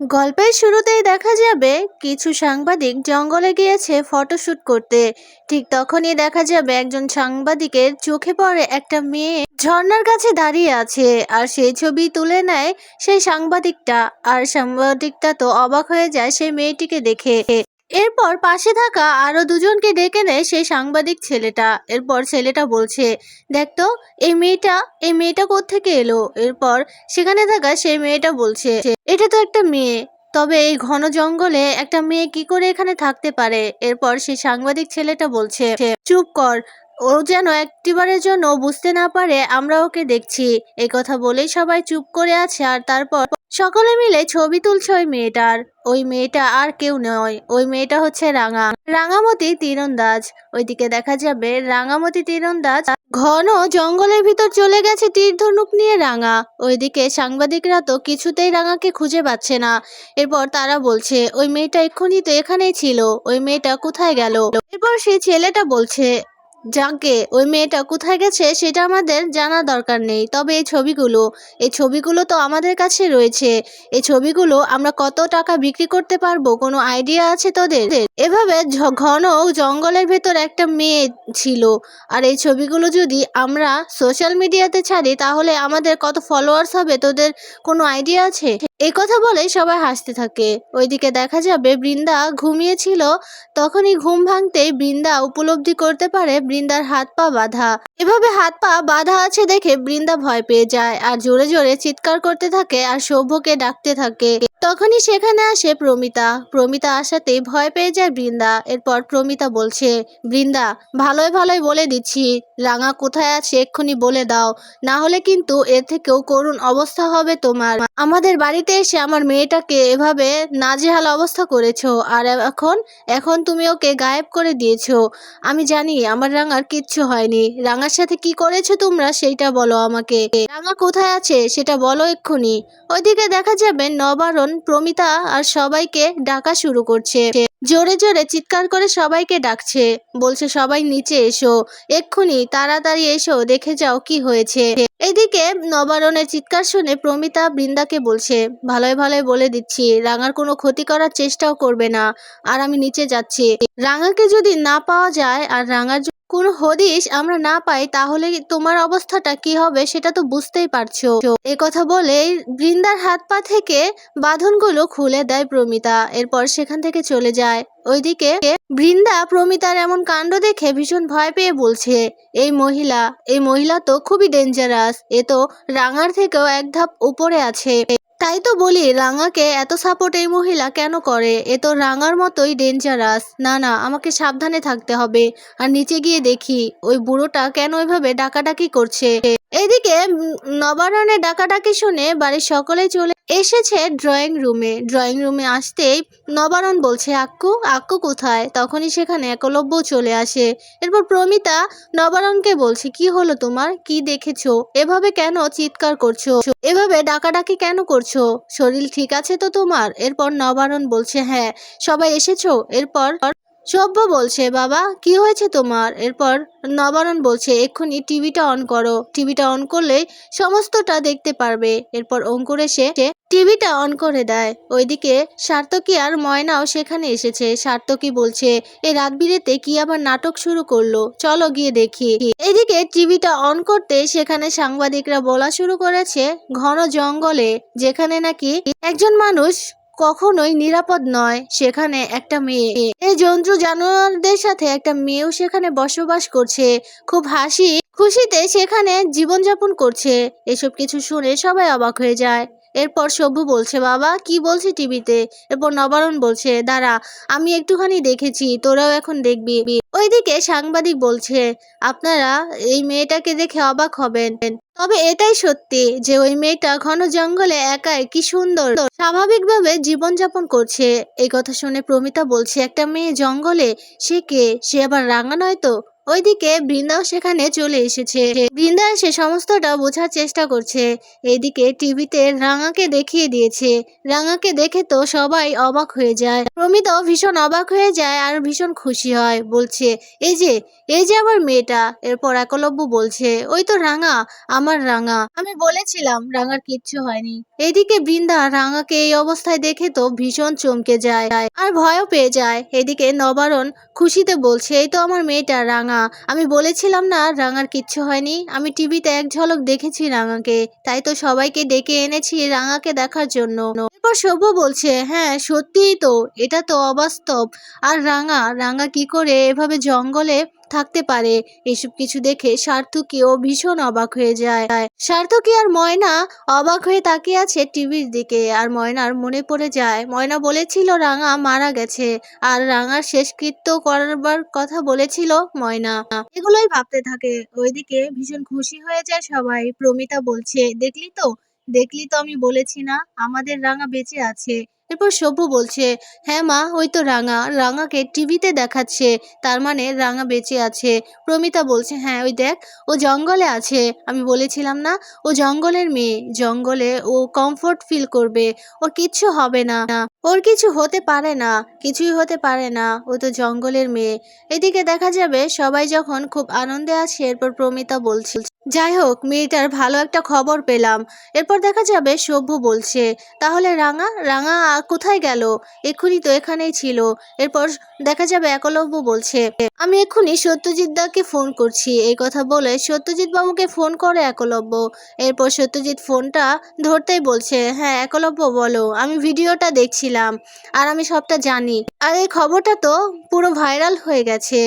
গল্পের শুরুতেই দেখা যাবে কিছু সাংবাদিক জঙ্গলে গিয়েছে ফটোশুট করতে। ঠিক তখনই দেখা যাবে একজন সাংবাদিকের চোখে পড়ে একটা মেয়ে ঝর্ণার কাছে দাঁড়িয়ে আছে আর সেই ছবি তুলে নেয় সেই সাংবাদিকটা। আর সাংবাদিকটা তো অবাক হয়ে যায় সেই মেয়েটিকে দেখে। এরপর পাশে থাকা আরও দুজনকে ডেকে নেয় সেই সাংবাদিক ছেলেটা। এরপর ছেলেটা বলছে, দেখ তো, এই মেয়েটা এই মেয়েটা কোথেকে এলো? এরপর সেখানে থাকা সেই মেয়েটা বলছে, এটা তো একটা মেয়ে, তবে এই ঘন জঙ্গলে একটা মেয়ে কি করে এখানে থাকতে পারে? এরপর সেই সাংবাদিক ছেলেটা বলছে, চুপ কর ও যেন একটিবারের জন্য বুঝতে না পারে, আমরা ওকে দেখছি। এই কথা বলেই সবাই চুপ করে আছে আর তারপর সকলে মিলে ছবি তুলছে ওই মেয়েটার। ওই মেয়েটা আর কেউ নয়, ওই মেয়েটা হচ্ছে রাঙা। রাঙামতি তীরন্দাজ। ওইদিকে দেখা যাবে রাঙামতি তীরন্দাজ ঘন জঙ্গলের ভিতর চলে গেছে তীর ধনুক নিয়ে রাঙা। ওইদিকে সাংবাদিকরা তো কিছুতেই রাঙাকে খুঁজে পাচ্ছে না। এরপর তারা বলছে, ওই মেয়েটা এক্ষুনি তো এখানেই ছিল। ওই মেয়েটা কোথায় গেল? এরপর সেই ছেলেটা বলছে যাকে ওই মেয়েটা কোথায় গেছে সেটা আমাদের জানা দরকার নেই। তবে এই ছবিগুলো এই ছবিগুলো তো আমাদের কাছে রয়েছে। এই ছবিগুলো আমরা কত টাকা বিক্রি করতে পারব কোনো আইডিয়া আছে তোদের? এভাবে ঘন জঙ্গলের ভেতর একটা মেয়ে ছিল। আর এই ছবিগুলো যদি আমরা সোশ্যাল মিডিয়াতে ছাড়ি তাহলে আমাদের কত ফলোয়ার্স হবে? তোদের কোনো আইডিয়া আছে? এই কথা বলে সবাই হাসতে থাকে। ওইদিকে দেখা যাবে বৃন্দা ঘুমিয়েছিল। তখনই ঘুম ভাঙতেই বৃন্দা উপলব্ধি করতে পারে বৃন্দার হাত পা বাঁধা। এভাবে হাত পা বাঁধা আছে দেখে বৃন্দা ভয় পেয়ে যায় আর জোরে জোরে চিৎকার করতে থাকে আর সভ্যকে ডাকতে থাকে। তখনই সেখানে আসে প্রমিতা। প্রমিতা আসাতেই ভয় পেয়ে যায় বৃন্দা। এরপর প্রমিতা বলছে, বৃন্দা ভালোই ভালোই বলে দিচ্ছি। রাঙা কোথায় আছে এক্ষুনি বলে দাও। না হলে কিন্তু এর থেকেও করুণ অবস্থা হবে তোমার। আমাদের বাড়িতে এসে আমার মেয়েটাকে এভাবে নাজেহাল অবস্থা করেছ। আর এখন এখন তুমি ওকে গায়েব করে দিয়েছ। আমি জানি আমার রাঙার কিচ্ছু হয়নি। রাঙার সাথে কি করেছ তোমরা সেইটা বলো আমাকে। রাঙা কোথায় আছে সেটা বলো এক্ষুনি। ওইদিকে দেখা যাবে নবারণ, প্রমিতা আর সবাইকে ডাকা শুরু করছে। জোরে জোরে চিৎকার করে সবাইকে ডাকছে। বলছে, সবাই নিচে এসো। এক্ষুনি তাড়াতাড়ি এসো, দেখে যাও কি হয়েছে। এদিকে নবারণের চিৎকার শুনে প্রমিতা বৃন্দাকে বলছে ভালোই ভালোই বলে দিচ্ছি, রাঙার কোনো ক্ষতি করার চেষ্টাও করবে না। আর আমি নিচে যাচ্ছি। রাঙাকে যদি না পাওয়া যায় আর রাঙার কোনো হদিশ আমরা না পাই, তাহলে তোমার অবস্থাটা কি হবে সেটা তো বুঝতেই পারছ। এ কথা বলে বৃন্দার হাত পা থেকে বাঁধনগুলো খুলে দেয় প্রমিতা। এরপর সেখান থেকে চলে যায়। ওইদিকে বৃন্দা প্রমিতার এমন কাণ্ড দেখে ভীষণ ভয় পেয়ে বলছে, এই মহিলা এই মহিলা তো খুবই ডেঞ্জারাস এ তো রাঙার থেকেও এক ধাপ উপরে আছে। তাই তো বলি রাঙাকে এত সাপোর্ট এই মহিলা কেন করে? এ তো রাঙার মতোই ডেঞ্জারাস না না আমাকে সাবধানে থাকতে হবে। আর নিচে গিয়ে দেখি ওই বুড়োটা কেন ওইভাবে ডাকাডাকি করছে? এদিকে উম, নবারণের ডাকাডাকি শুনে বাড়ির সকলে চলে এসেছে ড্রয়িং রুমে ড্রয়িং রুমে আসতেই নবারণ বলছে আক্কু আক্কু কোথায়? তখনই সেখানে একলব্য চলে আসে। এরপর প্রমিতা নবারণকে বলছে কি হলো তোমার? কি দেখেছ? এভাবে কেন চিৎকার করছ? এভাবে ডাকাডাকি কেন করছ? শরীর ঠিক আছে তো তোমার? এরপর নবারণ বলছে হ্যাঁ সবাই এসেছ? এরপর সভ্য বলছে, বাবা, কি হয়েছে তোমার? এরপর নবারণ বলছে, এক্ষুনি টিভিটা অন করো। টিভিটা অন করলে সমস্তটা দেখতে পারবে। এরপর অঙ্কুর এসে টিভিটা অন করে দেয়। ওইদিকে সার্থকী আর ময়নাও সেখানে এসেছে। সার্থকী বলছে, এ রাত বিরেতে কি আবার নাটক শুরু করল? চলো গিয়ে দেখি। এদিকে টিভিটা অন করতে সেখানে সাংবাদিকরা বলা শুরু করেছে ঘন জঙ্গলে, যেখানে নাকি একজন মানুষ কখনোই নিরাপদ নয় সেখানে একটা মেয়ে। এই জন্তু জানোয়ারদের সাথে একটা মেয়েও সেখানে বসবাস করছে। খুব হাসি, খুশিতে সেখানে জীবনযাপন করছে। এসব কিছু শুনে সবাই অবাক হয়ে যায়। এরপর সভ্য বলছে, বাবা, কি বলছে টিভিতে? এরপর নবারণ বলছে, দাঁড়া, আমি একটুখানি দেখেছি, তোরাও এখন দেখবি। ওইদিকে সাংবাদিক বলছে, আপনারা এই মেয়েটাকে দেখে অবাক হবেন। তবে এটাই সত্যি যে ওই মেয়েটা ঘন জঙ্গলে একাই কি সুন্দর। স্বাভাবিকভাবে জীবনযাপন করছে। এই কথা শুনে প্রমিতা বলছে, একটা মেয়ে জঙ্গলে, সে কে? সে আবার রাঙা নয় তো? ওইদিকে বৃন্দাও সেখানে চলে এসেছে। বৃন্দা এসে সমস্তটা বোঝার চেষ্টা করছে। এইদিকে টিভিতে রাঙাকে দেখিয়ে দিয়েছে। রাঙাকে দেখে তো সবাই অবাক হয়ে যায়। প্রমিতাও ভীষণ অবাক হয়ে যায় আর ভীষণ খুশি হয়। বলছে, এই যে এই যে আমার মেয়েটা। এরপর একলব্য বলছে, ওই তো রাঙা, আমার রাঙা। আমি বলেছিলাম, রাঙার কিচ্ছু হয়নি। এদিকে বৃন্দা রাঙাকে এই অবস্থায় দেখে তো ভীষণ চমকে যায় আর ভয়ও পেয়ে যায়। এদিকে নবারণ খুশিতে বলছে, এই তো আমার মেয়েটা, রাঙা। আমি বলেছিলাম না রাঙার কিচ্ছু হয়নি। আমি টিভিতে এক ঝলক দেখেছি রাঙাকে। তাই তো সবাইকে ডেকে এনেছি রাঙাকে দেখার জন্য। এরপর সভ্য বলছে হ্যাঁ সত্যিই তো। এটা তো অবাস্তব। আর রাঙা রাঙা কি করে এভাবে জঙ্গলে থাকতে পারে। এসব কিছু দেখে সার্থকীও ভীষণ অবাক হয়ে যায়। সার্থকী আর ময়না অবাক হয়ে তাকিয়ে আছে টিভির দিকে আর ময়নার মনে পড়ে যায়, ময়না বলেছিল রাঙা মারা গেছে আর রাঙার শেষকৃত্য করবার কথা বলেছিল ময়না। এগুলোই ভাবতে থাকে। ওইদিকে ভীষণ খুশি হয়ে যায় সবাই। প্রমিতা বলছে, দেখলি তো? দেখলি তো আমি বলেছি না? আমাদের রাঙা বেঁচে আছে। এরপর সভ্য বলছে হ্যাঁ মা, ওই তো রাঙা। রাঙাকে টিভিতে দেখাচ্ছে। তার মানে রাঙা বেঁচে আছে। প্রমিতা বলছে হ্যাঁ ওই দেখ, ও জঙ্গলে আছে। আমি বলেছিলাম না, ও জঙ্গলের মেয়ে। জঙ্গলে ও কমফোর্ট ফিল করবে। ওর কিচ্ছু হবে না। ওর কিছু হতে পারে না। কিছুই হতে পারে না। ও তো জঙ্গলের মেয়ে। এদিকে দেখা যাবে সবাই যখন খুব আনন্দে আছে, এরপর প্রমিতা বলছে, যাই হোক, মেয়েটার ভালো একটা খবর পেলাম। এরপর দেখা যাবে সভ্য বলছে, তাহলে রাঙা রাঙা কোথায় গেল? এক্ষুনি তো এখানেই ছিল। এরপর দেখা যাবে একলব্য বলছে, আমি এক্ষুনি সত্যজিৎ দাকে ফোন করছি। এই কথা বলে সত্যজিৎ বাবুকে ফোন করে একলব্য। এরপর সত্যজিৎ ফোনটা ধরতেই বলছে হ্যাঁ একলব্য বলো, আমি ভিডিওটা দেখছিলাম আর আমি সবটা জানি। আর এই খবরটা তো পুরো ভাইরাল হয়ে গেছে।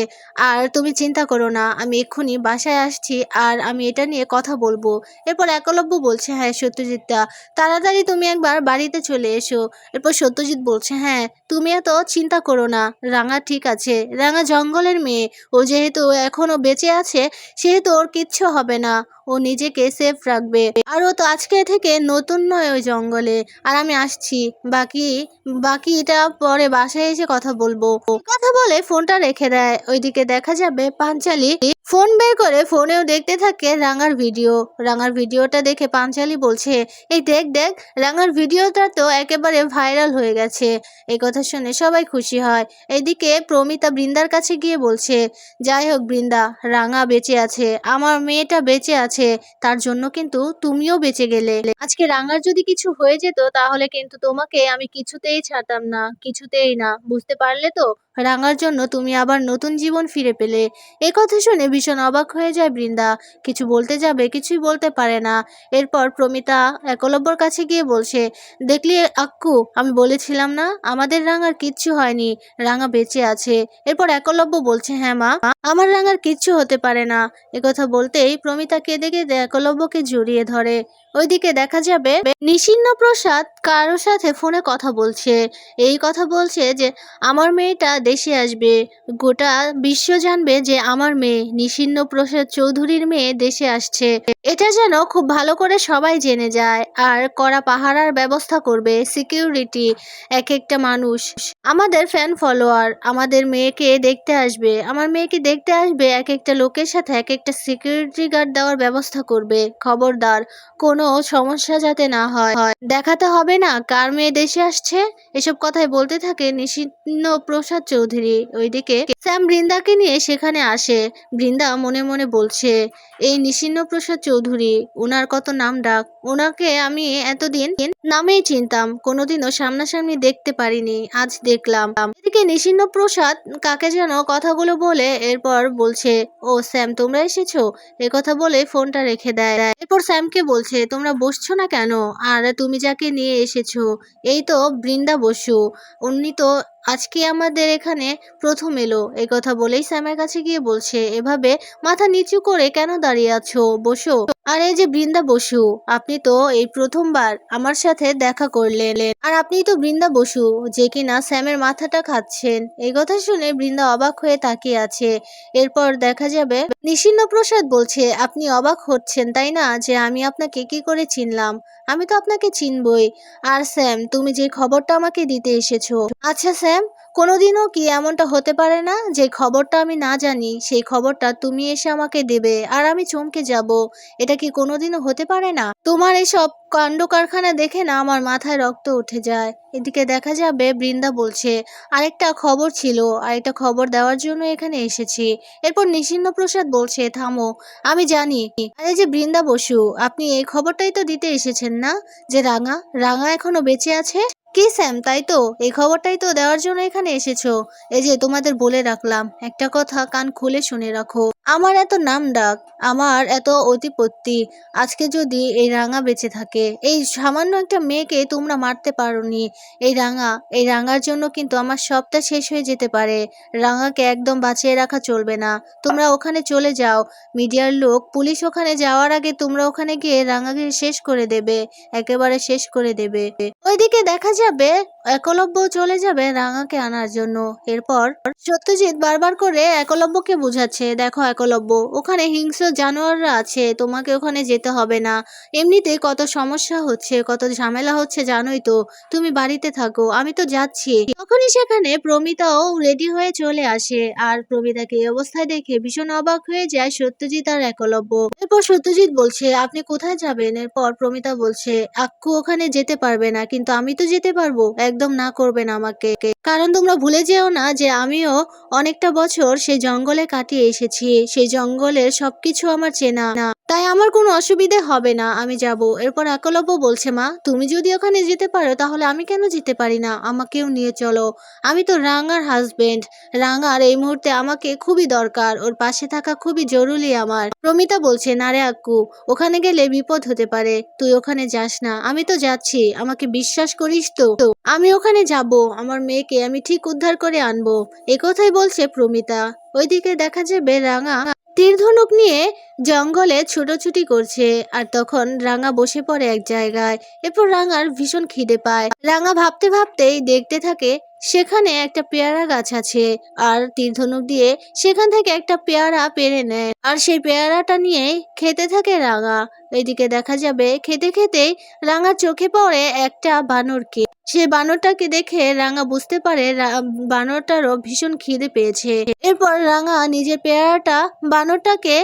আর তুমি চিন্তা করো না, আমি এক্ষুনি বাসায় আসছি আর আমি এটা নিয়ে কথা বলব। এরপর একলব্য বলছে হ্যাঁ সত্যজিৎ দা, তাড়াতাড়ি তুমি একবার বাড়িতে চলে এসো। এরপর সত্যজিৎ বলছে হ্যাঁ তুমি এত চিন্তা করো না। রাঙা ঠিক আছে। রাঙা জঙ্গলের মেয়ে। ও যেহেতু এখনও বেঁচে আছে, সেহেতু ওর কিচ্ছু হবে না। ও নিজেকে সেফ রাখবে। আর ও তো আজকে থেকে নতুন নয় ওই জঙ্গলে। আর আমি আসছি। বাকি বাকি এটা পরে বাসায় এসে কথা বলব। কথা বলে ফোনটা রেখে দেয়। ওইদিকে দেখা যাবে পাঞ্চালি ফোন বের করে ফোনেও দেখতে থাকে রাঙার ভিডিও। রাঙার ভিডিওটা দেখে পাঞ্চালি বলছে, এই দেখ দেখ, রাঙার ভিডিওটা তো একেবারে ভাইরাল হয়ে গেছে। এই কথা শুনে সবাই খুশি হয়। এদিকে প্রমিতা বৃন্দার কাছে গিয়ে বলছে, যাই হোক বৃন্দা, রাঙা বেঁচে আছে। আমার মেয়েটা বেঁচে আছে। তার জন্য কিন্তু তুমিও বেঁচে গেলে। আজকে রাঙার যদি কিছু হয়ে যেত, তাহলে কিন্তু তোমাকে আমি কিছুতেই ছাড়তাম না। কিছুতেই না। বুঝতে পারলে তো? রাঙার জন্য তুমি আবার নতুন জীবন ফিরে পেলে। এ কথা শুনে ভীষণ অবাক হয়ে যায় বৃন্দা। কিছু বলতে যাবে, কিছুই বলতে পারে না। এরপর প্রমিতা একলব্যর কাছে গিয়ে বলছে, দেখলি আক্কু, আমি বলেছিলাম না? আমাদের রাঙার কিচ্ছু হয়নি। রাঙা বেঁচে আছে। এরপর একলব্য বলছে হ্যাঁ মা, আমার রাঙার কিচ্ছু হতে পারে না। একথা বলতেই প্রমিতা কেঁদে কেঁদে একলব্যকে জড়িয়ে ধরে। ওইদিকে দেখা যাবে নিশিন্ন প্রসাদ কারও সাথে ফোনে কথা বলছে। এই কথা বলছে যে, আমার মেয়েটা দেশে আসবে। গোটা বিশ্ব জানবে যে, আমার মেয়ে নিশিন্ন প্রসাদ চৌধুরীর মেয়ে দেশে আসছে। এটা যেন খুব ভালো করে সবাই জেনে যায়। আর করা পাহারার ব্যবস্থা করবে সিকিউরিটি এক একটা মানুষ। আমাদের ফ্যান ফলোয়ার, আমাদের মেয়েকে দেখতে আসবে। আমার মেয়েকে দেখতে আসবে এক একটা লোকের সাথে এক একটা সিকিউরিটি গার্ড দেওয়ার ব্যবস্থা করবে। খবরদার, কোনো সমস্যা যাতে না হয়। দেখাতে হবে না কার মেয়ে দেশে আসছে? এসব কথাই বলতে থাকে নিশিন্ন প্রসাদ চৌধুরী। ওইদিকে স্যাম বৃন্দাকে নিয়ে সেখানে আসে। বৃন্দা মনে মনে বলছে, এই নিশিন্ন প্রসাদ চৌধুরী ওনার কত নাম ডাক? ওনাকে আমি এতদিন নামেই চিনতাম, কোনোদিনও সামনাসামনি দেখতে পারিনি, আজ দেখলাম। এদিকে নিশিন্ন প্রসাদ কাকে যেন কথাগুলো বলে, এরপর বলছে, ও স্যাম, তোমরা এসেছ? কথা বলে ফোনটা রেখে দেয়। এরপর স্যামকে বলছে তোমরা বসছো না কেন? আর তুমি যাকে নিয়ে এসেছ? এই তো বৃন্দা বসু। উনি তো আজকে আমাদের এখানে প্রথম এলো। এই কথা বলেই স্যামের কাছে গিয়ে বলছে, এভাবে মাথা নিচু করে কেন দাঁড়িয়ে আছো? বসো। আর এই যে বৃন্দা বসু, আপনি তো এই প্রথমবার আমার সাথে দেখা করলেন। আর আপনি তো বৃন্দা বসু, যে কিনা স্যামের মাথাটা খাচ্ছেন। এই কথা শুনে বৃন্দা অবাক হয়ে তাকিয়ে আছে। এরপর দেখা যাবে নিশিন্ন প্রসাদ বলছে, আপনি অবাক হচ্ছেন, তাই না? যে আমি আপনাকে কি করে চিনলাম? আমি তো আপনাকে চিনবই। আর স্যাম, তুমি যে খবরটা আমাকে দিতে এসেছ। আচ্ছা কোনোদিনও কি এমনটা হতে পারে না? যে খবরটা আমি না জানি, সেই খবরটা তুমি এসে আমাকে দেবে, আর আমি চমকে যাব। এটা কি কোনোদিনও হতে পারে না? তোমার এসব কাণ্ড কারখানা দেখে না আমার মাথায় রক্ত উঠে যায়। এদিকে দেখা যাবে বৃন্দা বলছে, আরেকটা খবর ছিল, আরেকটা খবর দেওয়ার জন্য এখানে এসেছি। এরপর নিশিন্ন প্রসাদ বলছে, থামো, আমি জানি। আরে যে বৃন্দা বসু, আপনি এই খবরটাই তো দিতে এসেছেন না? যে রাঙা রাঙা এখনও বেঁচে আছে? কি স্যাম, তাই তো? এই খবরটাই তো দেওয়ার জন্য এখানে এসেছ। এই যে তোমাদের বলে রাখলাম। একটা কথা কান খুলে শুনে রাখো। আমার এত নাম ডাক, আমার এত অতিপত্তি আজকে যদি এই রাঙা বেঁচে থাকে, এই সামান্য একটা মেয়েকে তোমরা মারতে পারোনি, এই রাঙা, এই রাঙার জন্য কিন্তু আমার সবটা শেষ হয়ে যেতে পারে, রাঙাকে একদম বাঁচিয়ে রাখা চলবে না, তোমরা ওখানে চলে যাও, মিডিয়ার লোক, পুলিশ ওখানে যাওয়ার আগে তোমরা ওখানে গিয়ে রাঙাকে শেষ করে দেবে, একেবারে শেষ করে দেবে। ওইদিকে দেখা যাবে, একলব্য চলে যাবে রাঙাকে আনার জন্য, এরপর সত্যজিৎ বারবার করে একলব্যকে বোঝাচ্ছে, দেখো একলব্য ওখানে হিংস্র জানোয়াররা আছে, তোমাকে ওখানে যেতে হবে না। এমনিতে কত সমস্যা হচ্ছে, কত ঝামেলা হচ্ছে, জানোই তো। তুমি বাড়িতে থাকো, আমি তো যাচ্ছি। তখনই সেখানে প্রমিতাও রেডি হয়ে চলে আসে, আর প্রমিতাকে এই অবস্থায় দেখে ভীষণ অবাক হয়ে যায় সত্যজিৎ আর একলব্য। এরপর সত্যজিৎ বলছে, আপনি কোথায় যাবেন? এরপর প্রমিতা বলছে, আক্কু ওখানে যেতে পারবে না, কিন্তু আমি তো যেতে পারব। একদম না করবেন আমাকে। কারণ তোমরা ভুলে যেও না যে আমিও অনেকটা বছর সেই জঙ্গলে কাটিয়ে এসেছি। সেই জঙ্গলের সবকিছু আমার চেনা। না তাই আমার কোনো অসুবিধে হবে না, আমি যাব। এরপর একলব্য বলছে, মা, তুমি যদি ওখানে যেতে পারো, তাহলে আমি কেন যেতে পারি না? আমাকেও নিয়ে চলো। আমি তো রাঙার হাজবেন্ড রাঙার এই মুহূর্তে আমাকে খুবই দরকার। ওর পাশে থাকা খুবই জরুরি আমার। প্রমিতা বলছে, না রে আক্কু, ওখানে গেলে বিপদ হতে পারে। তুই ওখানে যাস না। আমি তো যাচ্ছি। আমাকে বিশ্বাস করিস তো? আমি ওখানে যাব। আমার মেয়েকে আমি ঠিক উদ্ধার করে আনব। কথাই বলছে প্রমিতা। ওইদিকে দেখা যাবে রাঙা তীর ধনুক নিয়ে জঙ্গলে ছুটোছুটি করছে, আর তখন রাঙা বসে পড়ে এক জায়গায়। এরপর রাঙার ভীষণ খিদে পায়। রাঙা ভাবতে ভাবতেই দেখতে থাকে সেখানে একটা পেয়ারা গাছ আছে, আর তীরধনুক দিয়ে সেখান থেকে একটা পেয়ারা পেরে নেয়। আর সেই পেয়ারাটা নিয়ে খেতে থাকে রাঙা। এইদিকে দেখা যাবে খেতে খেতেই রাঙা চোখে পড়ে একটা বানরকে। সে বানরটাকে দেখে রাঙা বুঝতে পারে বানরটারও ভীষণ খিদে পেয়েছে। এরপর রাঙা নিজের পেয়ারাটা বানরটাকে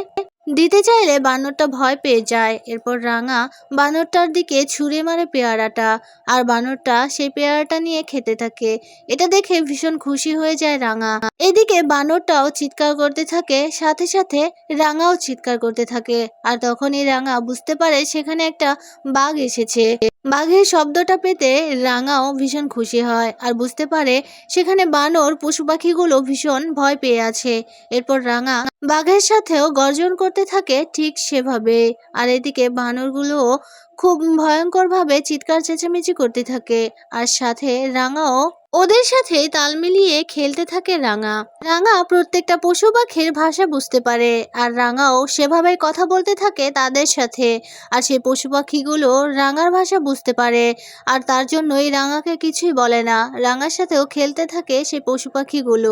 দিতে চাইলে বানরটা ভয় পেয়ে যায়। এরপর রাঙা বানরটার দিকে ছুঁড়ে মারে পেয়ারাটা আর বানরটা সেই পেয়ারাটা নিয়ে খেতে থাকে। এটা দেখে ভীষণ খুশি হয়ে যায় রাঙা। এদিকে বানরটাও চিৎকার করতে থাকে, সাথে সাথে রাঙাও চিৎকার করতে থাকে। আর তখনই রাঙা বুঝতে পারে সেখানে একটা বাঘ এসেছে। বাঘের শব্দটা পেতে রাঙাও ভীষণ খুশি হয়। আর বুঝতে পারে সেখানে বানর, পশু পাখিগুলো ভীষণ ভয় পেয়ে আছে। এরপর রাঙা বাঘের সাথেও গর্জন করতে থাকে ঠিক সেভাবে। আর এদিকে বানরগুলোও খুব ভয়ঙ্করভাবে চিৎকার চেঁচামেচি করতে থাকে। আর সাথে রাঙাও ওদের সাথে তাল মিলিয়ে খেলতে থাকে রাঙা। রাঙা প্রত্যেকটা পশু পাখির ভাষা বুঝতে পারে আর রাঙাও সেভাবে কথা বলতে থাকে তাদের সাথে। আর সেই পশু পাখিগুলো রাঙার ভাষা বুঝতে পারে আর তার জন্যই রাঙাকে কিছুই বলে না। রাঙার সাথেও খেলতে থাকে সেই পশু পাখিগুলো।